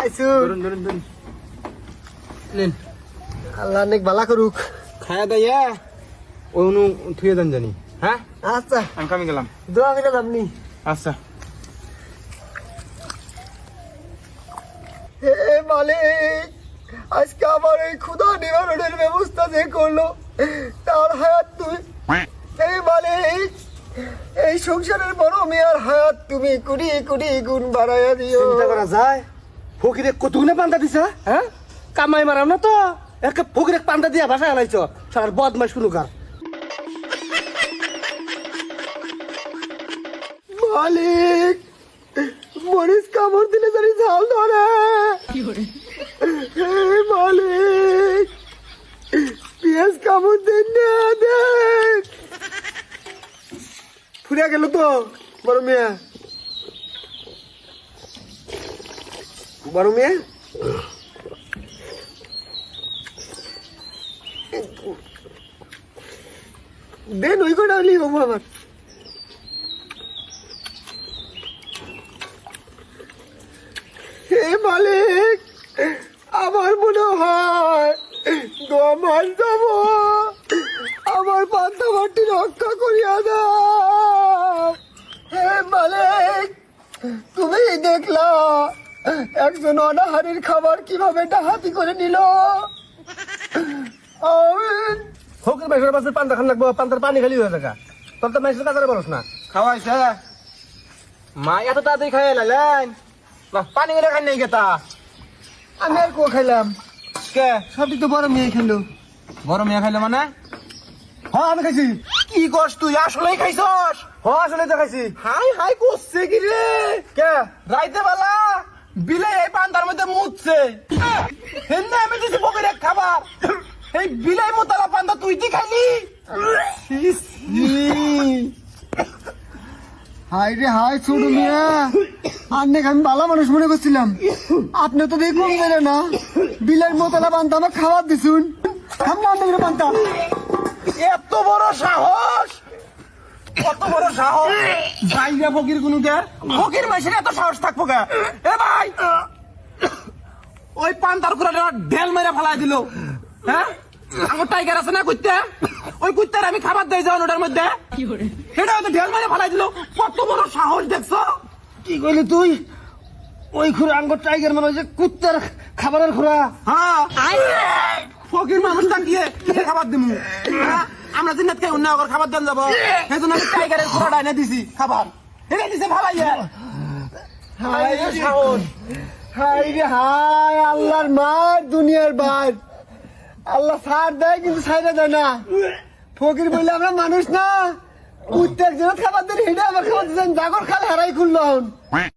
আইসু। ধরুন ধরুন ধরুন। নেন। আল্লাহ অনেক বালা করুক। খায়া দাইয়া ওই অনু থুয়ে দেন জানি। হ্যাঁ? আচ্ছা। আমি কামে গেলাম। দোয়া করে আচ্ছা। হে মালিক আজকে আমার এই ক্ষুধা নিবারণের ব্যবস্থা যে করল তার হায়াত তুমি হে মালিক এই সংসারের বড় মেয়ার হায়াত তুমি কুড়ি কুড়ি গুণ বাড়াইয়া দিও। চিন্তা করা যায়? ফকিরে কতগুলো পান্তা দিছ হ্যাঁ? কামাই মারাম না তো। একে ফকিরে পান্তা দিয়া ভাষা হালাইছ সার বদমাই শুনু কার মালিক মরিচ কামড় দিলে জানি ঝাল ধরে। মালিক পেঁয়াজ কামড় দিন না দেখ। ফুরিয়া গেল তো, বড় মিয়া। বড় মিয়া। দেন ওই কটা হলি বাবু আমার। মালিক, আমার মনে হয় আমার পান্তা বাটি রক্ষা করিয়া দাও। তুমি দেখলা একজন অনাহারের খাবার কীভাবে ডাহাতি করে নিল? ফকির মাইসের পাশে পান্তা খান লাগবো পান্তার পানি খালি হয়ে থাকা তোর তো কাজারে বলস না। খাওয়াইছে? মা এত তাড়াতাড়ি খাইয়া লাইলেন পানি করে খাই নাই গেতা আমি আর কো খাইলাম। কে? সবটি তো বড় মেয়ে খেলো। গরম ইয়া খাইলে মানে? হ্যাঁ আমি খাইছি। কি করছ তুই? আসলেই খাইছস? হ আসলে তো খাইছি। হাই হাই করছে কি রে? কে? রাইতে বেলা বিলে এই পান্তার মধ্যে মুতছে। হেন্দে আমি দিছি পকেটে খাবার। এই বিলাই মোতালা পান্তা তুই কি খাইলি? হাই রে হাই ছোট মিয়া। অনেক আমি ভালো মানুষ মনে করছিলাম। আপনি তো দেখুন না বিলের মতলা পান্তা আমার খাবার দিছুন। না পান্তা। এত বড় সাহস! কত বড় সাহস! যাইরা ফকির কোনো ফকির মাসের এত সাহস থাকব কে? এ ভাই! ওই পান্তার কুড়াটা ঢেল মেরে ফেলাই দিল। হ্যাঁ? আমার টাইগার আছে না কুত্তা? ওই কুত্তার আমি খাবার দেই যাও ওটার মধ্যে। সেটা হয়তো ঢেল মেরে ফেলাই দিল। কত বড় সাহস দেখছ? কি কইলি তুই? ওই খুরা আঙ্গুর টাইগার মানে ওই যে কুত্তার খাবারের খুরা হ্যাঁ ফকির মানুষ তাকিয়ে কে খাবার দিমু। হ্যাঁ? আমরা দিন কে অন্য আবার খাবার দেন যাব। সেই জন্য আমি টাইগারের কুড়াটা এনে দিছি, খাবার। এনে দিছে আল্লাহ কিন্তু ফকির বললে, আমরা মানুষ না। উত্তর জন্য খাবার দেন হেঁটে খাবার দিচ্ছেন। জাগর খাল হারাই খুলল